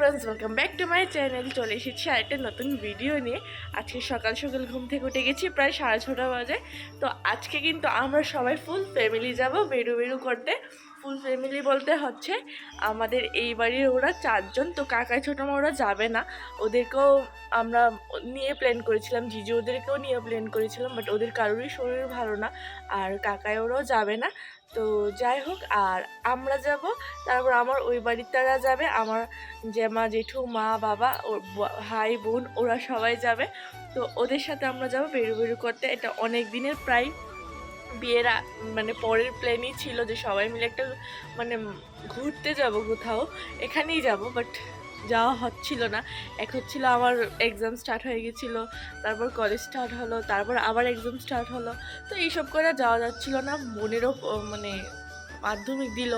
Friends welcome back to my channel চলে এসেছি আরেকটা নতুন ভিডিও নিয়ে। আজকে সকাল সকাল ঘুম থেকে উঠে গেছি, প্রায় সাড়ে ছটা বাজে। তো আজকে কিন্তু আমরা সবাই ফুল ফ্যামিলি যাব বেরু বেরু করতে। ফুল ফ্যামিলি বলতে হচ্ছে আমাদের এই বাড়ির ওরা চারজন, তো কাকাই ছোটো মা ওরা যাবে না। ওদেরকেও আমরা নিয়ে প্ল্যান করেছিলাম, জিজু ওদেরকেও নিয়ে প্ল্যান করেছিলাম বাট ওদের কারোরই শরীর ভালো না, আর কাকাই ওরাও যাবে না। তো যাই হোক, আর আমরা যাব, তারপর আমার ওই বাড়ির তারা যাবে, আমার জেমা জেঠু, মা, বাবা, ওর ভাই, বোন, ওরা সবাই যাবে। তো ওদের সাথে আমরা যাব বেরু বেরু করতে। এটা অনেক দিনের প্রায় বিয়ের মানে পরের প্ল্যানই ছিল যে সবাই মিলে একটা মানে ঘুরতে যাব কোথাও। এখানেই যাব, বাট যাওয়া হচ্ছিল না। এক হচ্ছিল আমার এক্সাম স্টার্ট হয়ে গেছিল, তারপর কলেজ স্টার্ট হলো, তারপর আবার এক্সাম স্টার্ট হলো। তো এইসব করে যাওয়া যাচ্ছিল না, বোনেরও মানে মাধ্যমিক দিল,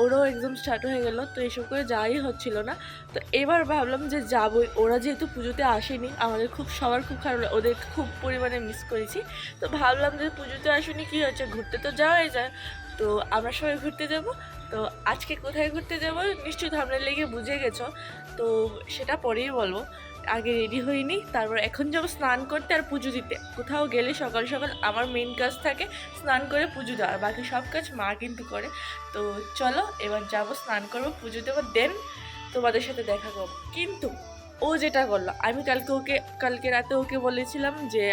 ওরও এক্সাম স্টার্ট হয়ে গেল, তো এইসব করে যাওয়াই হচ্ছিল না। তো এবার ভাবলাম যে যাবই, ওরা যেহেতু পুজোতে আসেনি, আমাদের খুব, সবার খুব খারাপ ওদের খুব পরিমাণে মিস করেছি। তো ভাবলাম যে পুজোতে আসেনি, কী হচ্ছে ঘুরতে তো যাওয়াই যায়। তো আমরা সবাই ঘুরতে যাব তো আজকে কোথায় ঘুরতে যাব নিশ্চয়ই ধামনা লেগে বুঝে গেছো। তো সেটা পরেই বলব। আগে রেডি হইনি, তারপর এখন যাব স্নান করতে আর পুজো দিতে। কোথাও গেলে সকাল সকাল আমার মেন কাজ থাকে স্নান করে পুজো দেওয়া, আর বাকি সব কাজ মা কিন্তু করে। তো চলো, এবার যাব স্নান করব, পুজো দেবো দেন তোমাদের সাথে দেখা করব। কিন্তু ও যেটা করল আমি কালকে ওকে, কালকে রাতে ওকে বলেছিলাম যে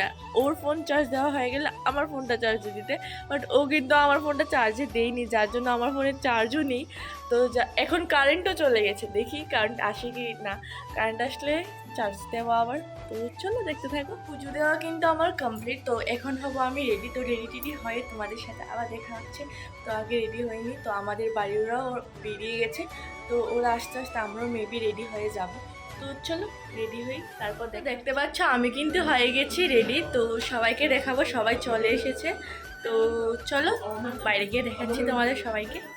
ওর ফোন চার্জ দেওয়া হয়ে গেলে আমার ফোনটা চার্জে দিতে। বাট ও কিন্তু আমার ফোনটা চার্জে দেয়নি, যার জন্য আমার ফোনে চার্জও নেই। তো যা, এখন কারেন্টও চলে গেছে, দেখি কারেন্ট আসে কি না। কারেন্ট আসলে চার্জ দেওয়া আবার। তো চলো দেখতে থাকো, পুজো দেওয়া কিন্তু আমার কমপ্লিট তো এখন হব আমি রেডি তো রেডি টেডি হয়ে তোমাদের সাথে আবার দেখা হচ্ছে। তো আগে রেডি হয়নি, তো আমাদের বাড়িওরাও বেরিয়ে গেছে। তো ওরা আস্তে আস্তে আমরাও মেবি রেডি হয়ে যাব। তো চলো রেডি হই। তারপর দেখ- দেখতে পাচ্ছ, আমি কিন্তু হয়ে গেছি রেডি তো সবাইকে দেখাবো, সবাই চলে এসেছে। তো চলো, বাইরে গিয়ে দেখাচ্ছি তোমাদের সবাইকে।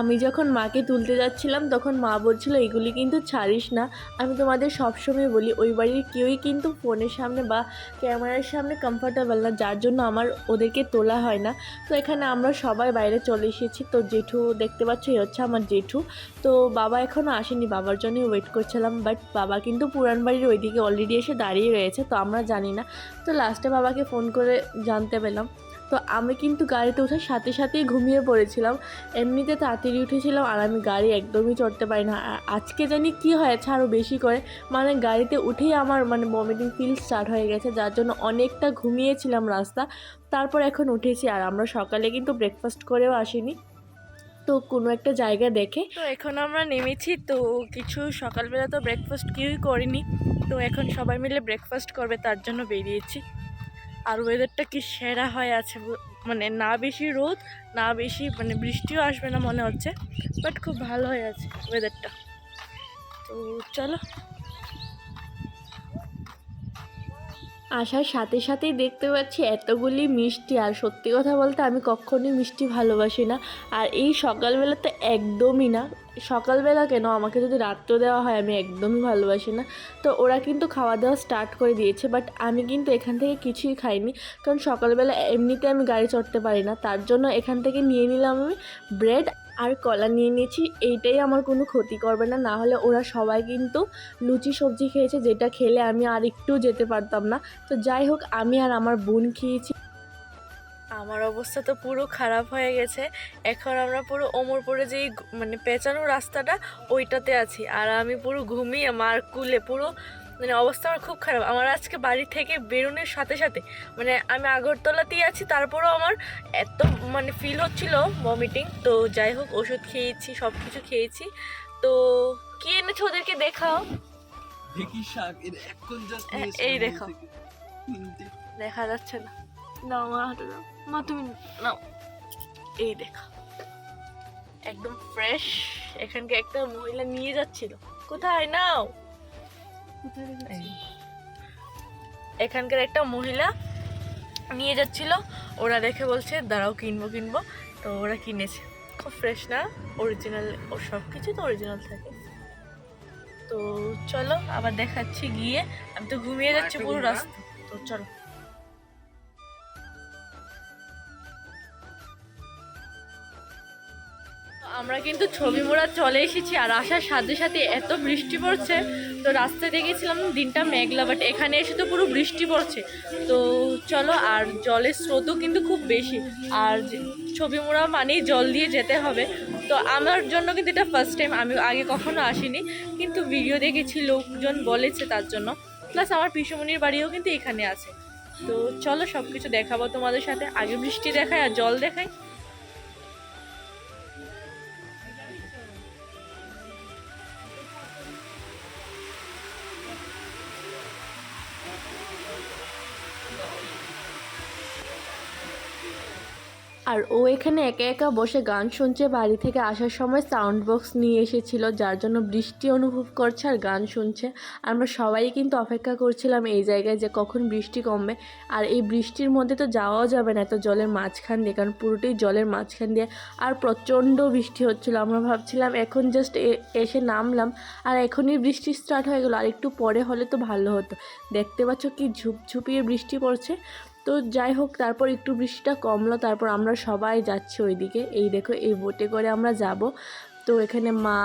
আমি যখন মাকে তুলতে যাচ্ছিলাম, তখন মা বলছিল, এগুলি কিন্তু ছাড়িস না। আমি তোমাদের সবসময় বলি, ওই বাড়ির কেউই কিন্তু ফোনের সামনে বা ক্যামেরার সামনে কমফর্টেবল না, যার জন্য আমার ওদেরকে তোলা হয় না। তো এখানে আমরা সবাই বাইরে চলে এসেছি। তো জেঠু দেখতে পাচ্ছ, এই হচ্ছে আমার জেঠু। তো বাবা এখনও আসেনি, বাবার জন্যই ওয়েট করছিলাম বাট বাবা কিন্তু পুরান বাড়ির ওইদিকে অলরেডি এসে দাঁড়িয়ে রয়েছে, তো আমরা জানি না। তো লাস্টে বাবাকে ফোন করে জানতে পেলাম। তো আমি কিন্তু গাড়িতে ওঠার সাথে সাথেই ঘুমিয়ে পড়েছিলাম। এমনিতে তাড়াতাড়ি উঠেছিলাম আর আমি গাড়ি একদমই চড়তে পারি না। আজকে জানি কি হয়েছে আরও বেশি করে। মানে গাড়িতে উঠেই আমার মানে ভমিটিং ফিল স্টার্ট হয়ে গেছে, যার জন্য অনেকটা ঘুমিয়েছিলাম রাস্তা। তারপর এখন উঠেছি আর আমরা সকালে কিন্তু ব্রেকফাস্ট করেও আসিনি। তো কোনো একটা জায়গা দেখে। তো এখন আমরা নেমেছি, তো কিছু সকালবেলা তো ব্রেকফাস্ট কেউই করিনি। তো এখন সবাই মিলে ব্রেকফাস্ট করবে, তার জন্য বেরিয়েছি। আর ওয়েদারটা কি সেরা হয়ে আছে মানে না বেশি রোদ, না বেশি মানে বৃষ্টিও আসবে না মনে হচ্ছে বাট খুব ভালো হয়ে আছে ওয়েদারটা তো চলো। আসার সাথে সাথেই দেখতে পাচ্ছি এতগুলি মিষ্টি। আর সত্যি কথা বলতে আমি কখনোই মিষ্টি ভালোবাসি না। আর এই সকালবেলা তো একদমই না। সকালবেলা কেন? আমাকে যদি রাত্রেও দেওয়া হয়, আমি একদমই ভালোবাসি না। তো ওরা কিন্তু খাওয়া দাওয়া স্টার্ট করে দিয়েছে বাট আমি কিন্তু এখান থেকে কিছুই খাইনি। কারণ সকালবেলা এমনিতে আমি গাড়ি চড়তে পারি না। তার জন্য এখান থেকে নিয়ে নিলাম আমি ব্রেড আর কলা নিয়ে নিয়েছি, এইটাই আমার কোনো ক্ষতি করবে না। না হলে ওরা সবাই কিন্তু লুচি সবজি খেয়েছে, যেটা খেলে আমি আর একটু যেতে পারতাম না। তো যাই হোক, আমি আর আমার বোন খেয়েছি। আমার অবস্থা তো পুরো খারাপ হয়ে গেছে। এখন আমরা পুরো ওমরপুরে যেই মানে পেঁচানো রাস্তাটা, ওইটাতে আছি। আর আমি পুরো ঘুমিয়ে মার কুলে, পুরো মানে অবস্থা আমার খুব খারাপ। আমার আজকে বাড়ি থেকে বেরোনোর সাথে সাথে মানে আমি আগরতলাতেই আছি তারপরেও আমার এত মানে ফিল হচ্ছিল ভমিটিং তো যাই হোক ওষুধ খেয়েছি সব কিছু খেয়েছি। তো কি এনেছো ওদেরকে দেখাও? এই দেখো। দেখা যাচ্ছে না। নাও মা হাতে দাও। মা তুমি নাও। এই দেখা। একদম ফ্রেশ এখানকে একটা মহিলা নিয়ে যাচ্ছিল। কোথায়? নাও? এখানকার একটা মহিলা নিয়ে যাচ্ছিল। ওরা দেখে বলছে দাঁড়াও কিনবো কিনবো। তো ওরা কিনেছে। খুব ফ্রেশ না? অরিজিনাল ও সব কিছু তো অরিজিনাল থাকে। তো চলো আবার দেখাচ্ছি গিয়ে। আমি তো ঘুমিয়ে যাচ্ছি পুরো রাস্তা। তো চলো। আমরা কিন্তু ছবি মোড়া চলে এসেছি আর আসার সাথে সাথে এত বৃষ্টি পড়ছে, তো রাস্তায় দেখেছিলাম দিনটা মেঘলা বাট এখানে এসে তো পুরো বৃষ্টি পড়ছে। তো চলো, আর জলের স্রোতও কিন্তু খুব বেশি। আর ছবি মোড়া মানেই জল দিয়ে যেতে হবে। তো আমার জন্য কিন্তু এটা ফার্স্ট টাইম আমি আগে কখনো আসিনি, কিন্তু ভিডিও দেখেছি, লোকজন বলেছে তার জন্য। প্লাস আমার পিসুমনির বাড়িও কিন্তু এখানে আছে। তো চলো সব কিছু দেখাবো তোমাদের সাথে। আগে বৃষ্টি দেখায় আর জল দেখায়। আর ও এখানে একা একা বসে গান শুনছে। বাড়ি থেকে আসার সময় সাউন্ড বক্স নিয়ে এসেছিল, যার জন্য বৃষ্টি অনুভব করছে আর গান শুনছে। আমরা সবাই কিন্তু অপেক্ষা করছিলাম এই জায়গায় যে কখন বৃষ্টি কমবে। আর এই বৃষ্টির মধ্যে তো যাওয়াও যাবে না, এত জলের মাঝখান দিয়ে, কারণ পুরোটাই জলের মাঝখান দিয়ে। আর প্রচণ্ড বৃষ্টি হচ্ছিল, আমরা ভাবছিলাম এখন জাস্ট এসে নামলাম আর এখনই বৃষ্টি স্টার্ট হয়ে গেলো। আর একটু পরে হলে তো ভালো হতো। দেখতে পাচ্ছ কি ঝুপঝুপিয়ে বৃষ্টি পড়ছে। তো যাই হোক, তারপর একটু বৃষ্টিটা কমলো, তারপর আমরা সবাই যাচ্ছি ওইদিকে। এই দেখো, এই বোটে করে আমরা যাব। তো এখানে মা,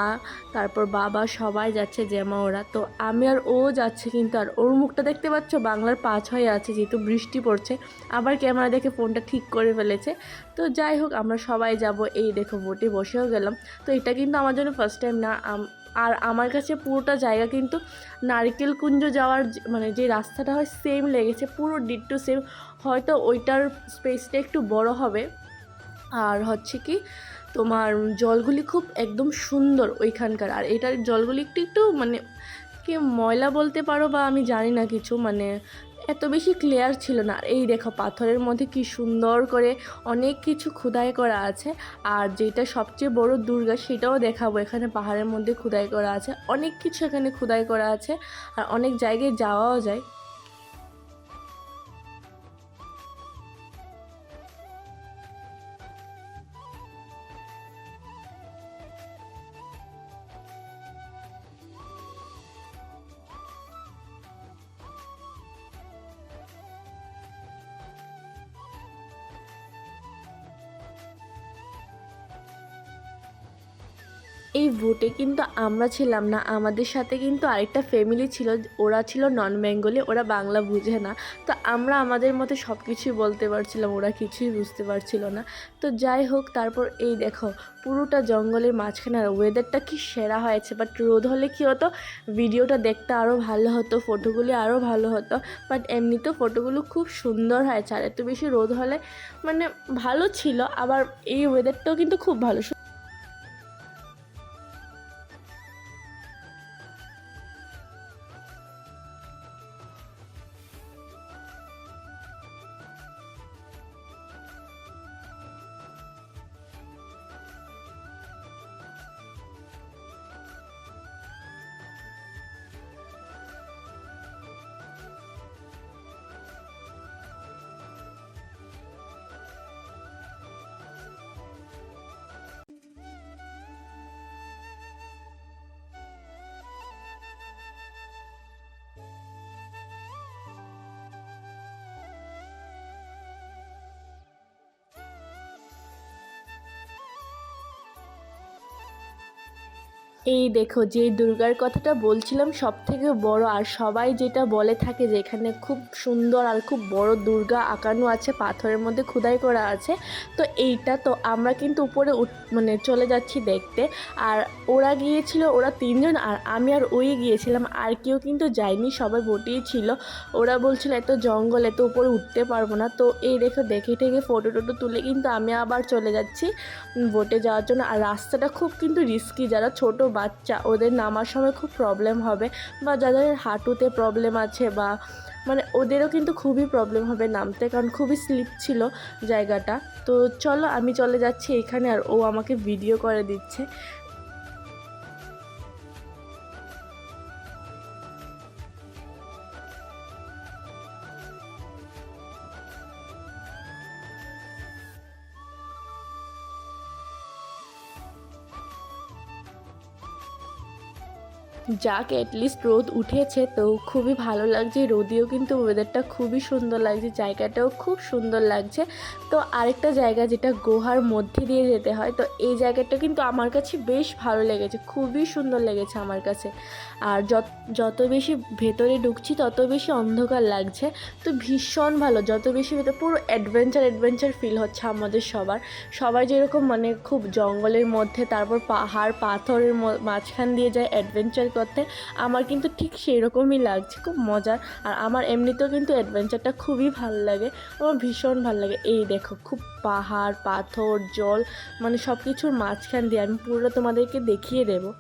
তারপর বাবা সবাই যাচ্ছে জ্যামা ওরা তো আমি আর ও যাচ্ছে কিন্তু আর ওর মুখটা দেখতে পাচ্ছ? বাংলার পাঁচ হয়ে আছে যেহেতু বৃষ্টি পড়ছে। আবার ক্যামেরা দেখে ফোনটা ঠিক করে ফেলেছে। তো যাই হোক, আমরা সবাই যাব। এই দেখো, বোটে বসেও গেলাম। তো এটা কিন্তু আমার জন্য ফার্স্ট টাইম না। আর আমার কাছে পুরোটা জায়গা কিন্তু নারকেল কুঞ্জ যাওয়ার মানে যে রাস্তাটা হয় সেম লেগেছে। পুরো ডিট্টু সেম হয়তো ওইটার স্পেসটা একটু বড় হবে। আর হচ্ছে কি তোমার জলগুলি খুব একদম সুন্দর ওইখানকার। আর এটার জলগুলি একটু একটু মানে কে ময়লা বলতে পারো বা আমি জানি না কিছু মানে এত বেশি ক্লিয়ার ছিল না। আর এই দেখো পাথরের মধ্যে কি সুন্দর করে অনেক কিছু খোদাই করা আছে। আর যেটা সবচেয়ে বড় দুর্গা সেটাও দেখাবো। এখানে পাহাড়ের মধ্যে খোদাই করা আছে। অনেক কিছু এখানে খোদাই করা আছে। আর অনেক জায়গায় যাওয়াও যায়। কিন্তু আমরা ছিলাম না। আমাদের সাথে কিন্তু আরেকটা ফ্যামিলি ছিল। ওরা ছিল নন বেঙ্গলি ওরা বাংলা বুঝে না। তো আমরা আমাদের মতো সব কিছুই বলতে পারছিলাম, ওরা কিছুই বুঝতে পারছিল না। তো যাই হোক, তারপর এই দেখো, পুরোটা জঙ্গলের মাঝখানে আর ওয়েদারটা কি সেরা হয়েছে। বাট রোদ হলে কি হতো? ভিডিওটা দেখতে আরও ভালো হতো ফটোগুলি আরও ভালো হতো। বাট এমনিতেও ফটোগুলো খুব সুন্দর হয়েছে। আর এত বেশি রোদ হলে মানে ভালো ছিল, আবার এই ওয়েদারটাও কিন্তু খুব ভালো। এই দেখো, যে দুর্গার কথাটা বলছিলাম সব থেকে বড়, আর সবাই যেটা বলে থাকে যে এখানে খুব সুন্দর আর খুব বড় দুর্গা আঁকানো আছে, পাথরের মধ্যে খোদাই করা আছে, তো এইটা তো আমরা কিন্তু উপরে মানে চলে যাচ্ছি দেখতে। আর ওরা গিয়েছিল, ওরা তিনজন, আর আমি আর ওই গিয়েছিলাম, আর কেউ কিন্তু যায়নি, সবাই বটেই ছিল। ওরা বলছিল, এত জঙ্গল, এত উপরে উঠতে পারব না। তো এই দেখো, দেখে ঠেকে ফটো টোটো তুলে কিন্তু আমি আবার চলে যাচ্ছি বোটে যাওয়ার জন্য। আর রাস্তাটা খুব কিন্তু রিস্কি যারা ছোট বাচ্চা, ওদের নামার সময় খুব প্রবলেম হবে বা যাদের হাঁটুতে প্রবলেম আছে বা মানে ওদেরও কিন্তু খুবই প্রবলেম হবে নামতে কারণ খুবই স্লিপ ছিল জায়গাটা। তো চলো আমি চলে যাচ্ছি এখানে আর ও আমাকে ভিডিও করে দিচ্ছে। যাক অ্যাটলিস্ট রোদ উঠেছে তো খুবই ভালো লাগছে। রোদেও কিন্তু ওয়েদারটা খুবই সুন্দর লাগছে, জায়গাটাও খুব সুন্দর লাগছে। তো আরেকটা জায়গা যেটা গুহার মধ্যে দিয়ে যেতে হয়, তো এই জায়গাটা কিন্তু আমার কাছে বেশ ভালো লেগেছে, খুবই সুন্দর লেগেছে আমার কাছে। আর যত যত বেশি ভেতরে ঢুকছি, তত বেশি অন্ধকার লাগছে। তো ভীষণ ভালো, যত বেশি ভেতর, পুরো অ্যাডভেঞ্চার অ্যাডভেঞ্চার ফিল হচ্ছে আমাদের সবার। সবাই যেরকম মানে খুব জঙ্গলের মধ্যে, তারপর পাহাড়, পাথরের মাঝখান দিয়ে যায় অ্যাডভেঞ্চার করতে, আমার কিন্তু ঠিক সেই রকমই লাগছে, খুব মজার। আর আমার এমনিতেও কিন্তু অ্যাডভেঞ্চারটা খুবই ভালো লাগে, আমার ভীষণ ভালো লাগে। এই দেখো, খুব পাহাড়, পাথর, জল মানে সব কিছুর মাঝখান দিয়ে আমি পুরো তোমাদেরকে দেখিয়ে দেবো।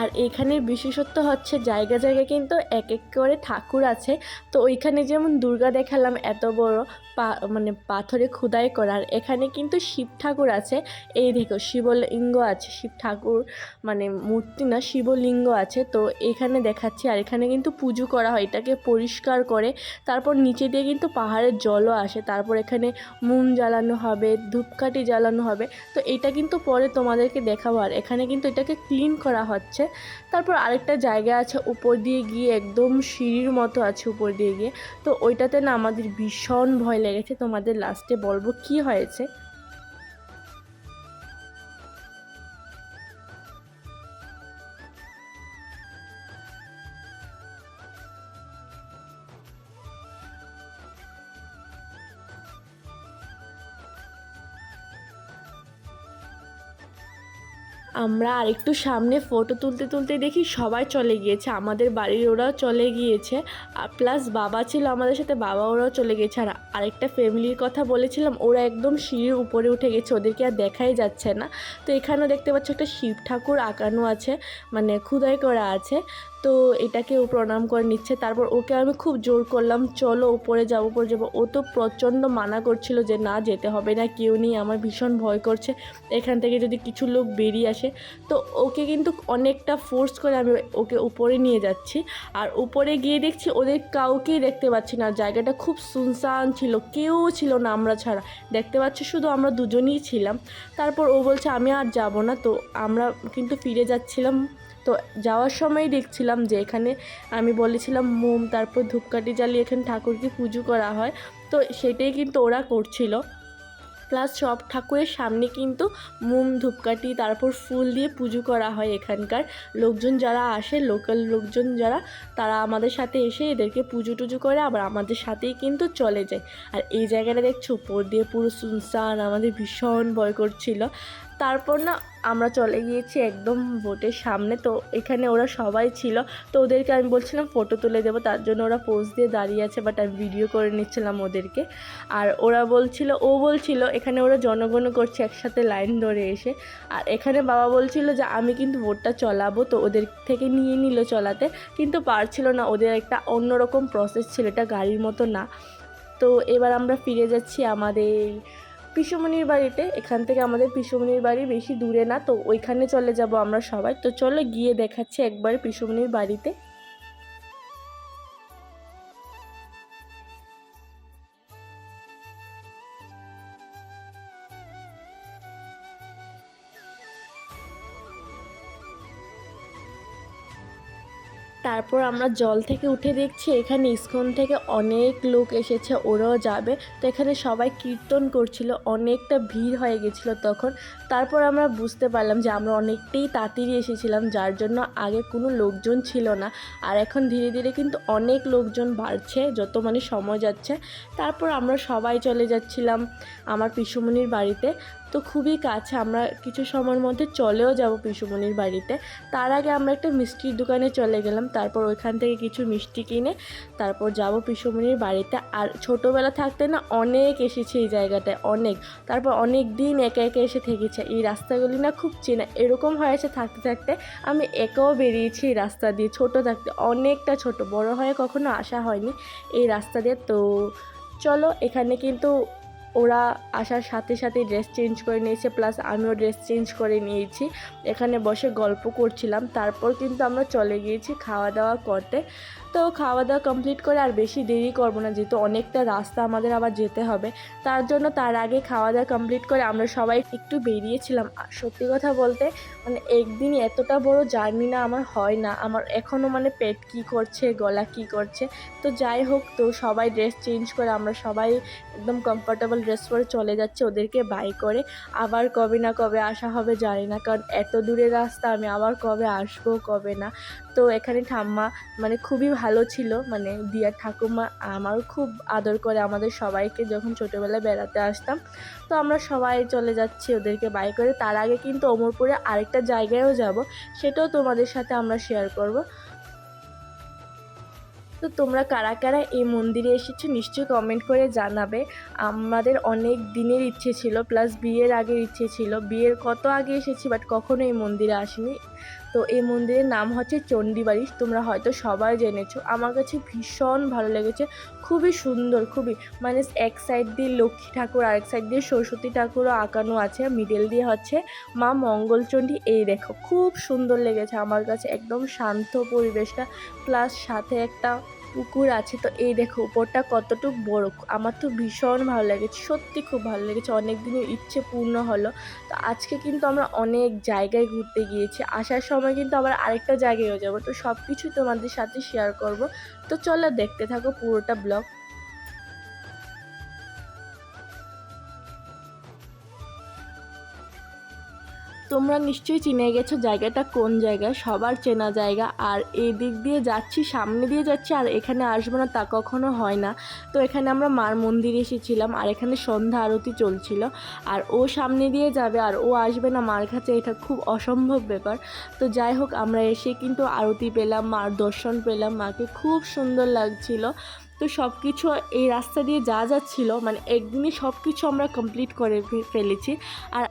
আর এখানের বিশেষত্ব হচ্ছে জায়গা জায়গায় কিন্তু এক এক করে ঠাকুর আছে। তো ওইখানে যেমন দুর্গা দেখালাম এত বড় পা মানে পাথরে খোদাই করার এখানে কিন্তু শিব ঠাকুর আছে। এই দেখো শিবলিঙ্গ আছে, শিব ঠাকুর মানে মূর্তি না, শিবলিঙ্গ আছে। তো এখানে দেখাচ্ছি, আর এখানে কিন্তু পুজো করা হয়, এটাকে পরিষ্কার করে। তারপর নিচে দিয়ে কিন্তু পাহাড়ের জলও আসে। তারপর এখানে মুম জ্বালানো হবে, ধূপকাঠি জ্বালানো হবে। তো এটা কিন্তু পরে তোমাদেরকে দেখাবো। আর এখানে কিন্তু এটাকে ক্লিন করা হচ্ছে। তারপর আরেকটা জায়গা আছে উপর দিয়ে গিয়ে একদম সিঁড়ির মতো আছে উপর দিয়ে গিয়ে। তো ওইটাতে না আমাদের ভীষণ ভয় লেগেছে। তোমাদের লাস্টে বলব কি হয়েছে? আমরা আরেকটু সামনে ফটো তুলতে তুলতে দেখি সবাই চলে গিয়েছে, আমাদের বাড়ির ওরাও চলে গিয়েছে। প্লাস বাবা ছিল আমাদের সাথে, বাবা ওরাও চলে গেছে। আর আরেকটা ফ্যামিলির কথা বলেছিলাম, ওরা একদম সিঁড়ির উপরে উঠে গেছে, ওদেরকে আর দেখাই যাচ্ছে না। তো এখানেও দেখতে পাচ্ছ একটা শিব ঠাকুর আঁকানো আছে মানে খুদাই করা আছে। তো এটাকে ও প্রণাম করে নিচ্ছে। তারপর ওকে আমি খুব জোর করলাম, চলো উপরে যাব উপরে যাব। ও তো প্রচণ্ড মানা করছিল যে, না, যেতে হবে না, কেউ নেই, আমার ভীষণ ভয় করছে। এখান থেকে যদি কিছু লোক বেরিয়ে আসে। তো ওকে কিন্তু অনেকটা ফোর্স করে আমি ওকে উপরে নিয়ে যাচ্ছি। আর উপরে গিয়ে দেখছি ওদের কাউকেই দেখতে পাচ্ছি না। জায়গাটা খুব সুনসান ছিল, কেউ ছিল না আমরা ছাড়া। দেখতে পাচ্ছি শুধু আমরা দুজনেই ছিলাম। তারপর ও বলছে, আমি আর যাব না। তো আমরা কিন্তু ফিরে যাচ্ছিলাম। তো যাওয়ার সময় দেখছিলাম যে এখানে আমি বলেছিলাম, মোম, তারপর ধূপকাঠি জ্বালিয়ে এখানে ঠাকুরকে পুজো করা হয়। তো সেটাই কিন্তু ওরা করছিল। প্লাস সব ঠাকুরের সামনে কিন্তু মোম, ধূপকাঠি, তারপর ফুল দিয়ে পুজো করা হয় এখানকার। লোকজন যারা আসে লোকাল লোকজন যারা, তারা আমাদের সাথে এসে এদেরকে পুজো টুজো করে আবার আমাদের সাথেই কিন্তু চলে যায়। আর এই জায়গাটা দেখছ, উপর দিয়ে পুরো সুনসান আমাদের ভীষণ ভয় করছিল। তারপর না আমরা চলে গিয়েছি একদম বোটের সামনে। তো এখানে ওরা সবাই ছিল। তো ওদেরকে আমি বলছিলাম ফটো তুলে দেবো। তার জন্য ওরা পোজ দিয়ে দাঁড়িয়ে আছে বাট আমি ভিডিও করে নিচ্ছিলাম ওদেরকে। আর ওরা বলছিল, ও বলছিল, এখানে ওরা জনগণ করছে একসাথে লাইন ধরে এসে। আর এখানে বাবা বলছিল যে, আমি কিন্তু বোটটা চলাবো। তো ওদের থেকে নিয়ে নিল চলাতে। কিন্তু পারছিল না। ওদের একটা অন্যরকম প্রসেস ছিল। এটা গাড়ির মতো না। তো এবার আমরা ফিরে যাচ্ছি আমাদের পিসুমনির বাড়িতে, এখান থেকে আমাদের পিসুমনির বাড়ি বেশি দূরে না, তো ওইখানে চলে যাব আমরা সবাই। তো চলো গিয়ে দেখাচ্ছি একবার পিসুমনির বাড়িতে। তারপর আমরা জল থেকে উঠে দেখছি এখানে ইস্কন থেকে অনেক লোক এসেছে, ওরাও যাবে। তো এখানে সবাই কীর্তন করছিল, অনেকটা ভিড় হয়ে গেছিল তখন। তারপর আমরা বুঝতে পারলাম যে আমরা অনেকটাই তাড়াতাড়ি এসেছিলাম, যার জন্য আগে কোনো লোকজন ছিল না। আর এখন ধীরে ধীরে কিন্তু অনেক লোকজন বাড়ছে, যত মানে সময় যাচ্ছে। তারপর আমরা সবাই চলে যাচ্ছিলাম আমার পিসুমনির বাড়িতে। তো খুবই কাছে, আমরা কিছু সময়ের মধ্যে চলেও যাব পিসুমনির বাড়িতে। তার আগে আমরা একটা মিষ্টির দোকানে চলে গেলাম, তারপর ওইখান থেকে কিছু মিষ্টি কিনে তারপর যাব পিসুমনির বাড়িতে। আর ছোটোবেলা থাকতে না অনেক এসেছি এই জায়গাটায়, অনেক। তারপর অনেক দিন একা একা এসে থেকেছে। এই রাস্তাগুলি না খুব চেনা, এরকম হয়েছে থাকতে থাকতে আমি একাও বেরিয়েছি এই রাস্তা দিয়ে, ছোট থাকতে, অনেকটা ছোট, বড় হয়ে কখনো আসা হয়নি এই রাস্তা দিয়ে। তো চলো, এখানে কিন্তু ওরা আসার সাথে সাথে ড্রেস চেঞ্জ করে নিয়েছে প্লাস আমিও ড্রেস চেঞ্জ করে নিয়েছি। এখানে বসে গল্প করছিলাম, তারপর কিন্তু আমরা চলে গিয়েছি খাওয়া দাওয়া করতে। তো খাওয়া দাওয়া কমপ্লিট করে আর বেশি দেরি করব না, যেহেতু অনেকটা রাস্তা আমাদের আবার যেতে হবে। তার জন্য তার আগে খাওয়া দাওয়া কমপ্লিট করে আমরা সবাই একটু বেরিয়েছিলাম। সত্যি কথা বলতে মানে একদিনই এতটা বড় জার্নি না আমার হয় না। আমার এখনও মানে পেট কী করছে, গলা কী করছে। তো যাই হোক, তো সবাই ড্রেস চেঞ্জ করে আমরা সবাই একদম কমফর্টেবল ড্রেস পরে চলে যাচ্ছে ওদেরকে বাই করে। আবার কবে না কবে আসা হবে জানি না, কারণ এত দূরের রাস্তা, আমি আবার কবে আসব, কবে না। তো এখানে ঠাম্মা মানে খুবই ভালো ছিল মানে দিয়ার ঠাকুমা আমারও খুব আদর করে আমাদের সবাইকে যখন ছোটোবেলায় বেড়াতে আসতাম। তো আমরা সবাই চলে যাচ্ছি ওদেরকে বাই করে। তার আগে কিন্তু অমরপুরে আরেকটা জায়গায়ও যাব, সেটাও তোমাদের সাথে আমরা শেয়ার করব। তো তোমরা কারা কারা এই মন্দিরে এসেছ নিশ্চয়ই কমেন্ট করে জানাবে। আমাদের অনেক দিনের ইচ্ছে ছিল প্লাস বিয়ের আগের ইচ্ছে ছিল। বিয়ের কত আগে এসেছি বাট কখনো এই মন্দিরে আসিনি। তো এই মন্দিরের নাম হচ্ছে চণ্ডীবাড়ি। তোমরা হয়তো সবাই জেনেছো। আমার কাছে ভীষণ ভালো লেগেছে। খুবই সুন্দর, খুবই। মানে এক সাইড দিয়ে লক্ষ্মী ঠাকুর, আরেক সাইড দিয়ে সরস্বতী ঠাকুরও আঁকানো আছে মিডল দিয়ে হচ্ছে মা মঙ্গলচণ্ডী। এই দেখো, খুব সুন্দর লেগেছে আমার কাছে। একদম শান্ত পরিবেশটা প্লাস সাথে একটা পুকুর আছে, তো এই দেখো উপরটা কতটুকু বড়। আমার তো ভীষণ ভালো লেগেছে, সত্যি খুব ভালো লেগেছে অনেক দিনের ইচ্ছে পূর্ণ হলো। তো আজকে কিন্তু আমরা অনেক জায়গায় ঘুরতে গিয়েছি, আসার সময় কিন্তু আবার আরেকটা জায়গায়ও যাব। তো সব কিছু তোমাদের সাথে শেয়ার করব। তো চলো দেখতে থাকো পুরোটা ব্লগ তোমরা নিশ্চয়ই চিনে গেছো জায়গাটা কোন জায়গায় সবার চেনা জায়গা। আর এই দিক দিয়ে যাচ্ছি, সামনে দিয়ে যাচ্ছি, আর এখানে আসব না তা কখনো হয় না। তো এখানে আমরা মার মন্দিরে এসেছিলাম, আর এখানে সন্ধ্যা আরতি চলছিল। আর ও সামনে দিয়ে যাবে, আর ও আসবে না মার কাছে, এটা খুব অসম্ভব ব্যাপার। তো যাই হোক, আমরা এসে কিন্তু আরতি পেলাম, মার দর্শন পেলাম, মাকে খুব সুন্দর লাগছিল। তো সব কিছু এই রাস্তা দিয়ে যা যাচ্ছিল মানে একদিনই সব কিছু আমরা কমপ্লিট করে ফেলেছি। আর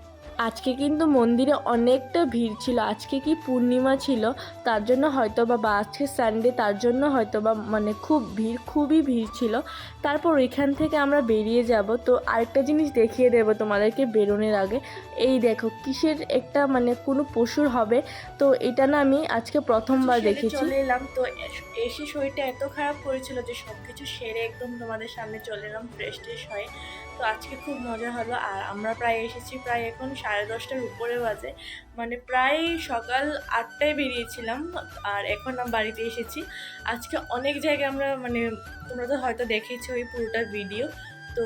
আজকে কিন্তু মন্দিরে অনেকটা ভিড় ছিল। আজকে কি পূর্ণিমা ছিল তার জন্য হয়তো বা বা আজকে সানডে তার জন্য হয়তো বা মানে খুব ভিড় খুবই ভিড় ছিল। তারপর ওইখান থেকে আমরা বেরিয়ে যাব। তো আরেকটা জিনিস দেখিয়ে দেব তোমাদেরকে বেরোনোর আগে। এই দেখো কিসের একটা মানে কোনো পশুর হবে। তো এটা না আমি আজকে প্রথমবার দেখেছি। চলে এলাম। তো এসে শরীরটা এত খারাপ করেছিল যে সব কিছু সেরে একদম তোমাদের সামনে চলে এলাম ফ্রেশ ট্রেশ হয়ে। তো আজকে খুব মজা হলো। আর আমরা প্রায় এসেছি প্রায় এখন সাড়ে দশটার উপরে বাজে। মানে প্রায় সকাল আটটায় বেরিয়েছিলাম আর এখন আমরা বাড়িতে এসেছি। আজকে অনেক জায়গায় আমরা মানে তোমরা তো হয়তো দেখেছ ওই পুরোটা ভিডিও। তো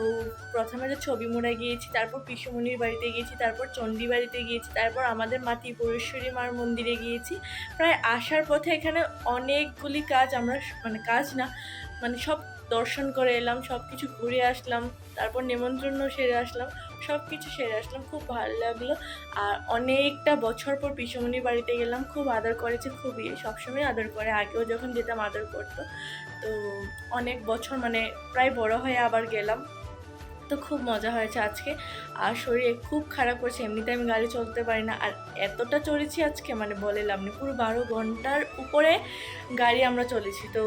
প্রথমে যে ছবি মোড়া গিয়েছি, তারপর পিসুমণির বাড়িতে গিয়েছি, তারপর চণ্ডী বাড়িতে গিয়েছি, তারপর আমাদের মা ত্রিপুরেশ্বরী মার মন্দিরে গিয়েছি। প্রায় আসার পথে এখানে অনেকগুলি কাজ আমরা মানে কাজ না মানে সব দর্শন করে এলাম সব কিছু ঘুরে আসলাম, তারপর নেমন্ত্রণ সেরে আসলাম সব কিছু সেরে আসলাম, খুব ভালো লাগল। আর অনেকটা বছর পর পিসমণির বাড়িতে গেলাম, খুব আদর করেছে, খুবই সবসময় আদর করে, আগেও যখন যেতাম আদর করতো। তো অনেক বছর মানে প্রায় বড় হয়ে আবার গেলাম। তো খুব মজা হয়েছে আজকে। আর শরীরে খুব খারাপ করছে, এমনিতে আমি গাড়ি চলতে পারি না। আর এতটা চড়েছি আজকে মানে বলে লাভ নেই। পুরো বারো ঘণ্টার উপরে গাড়ি আমরা চলেছি। তো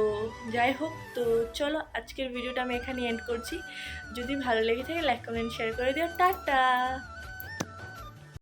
যাই হোক, তো চলো আজকের ভিডিওটা আমি এখানে এন্ড করছি। যদি ভালো লেগে থাকে লাইক কমেন্ট শেয়ার করে দিও। টাটা!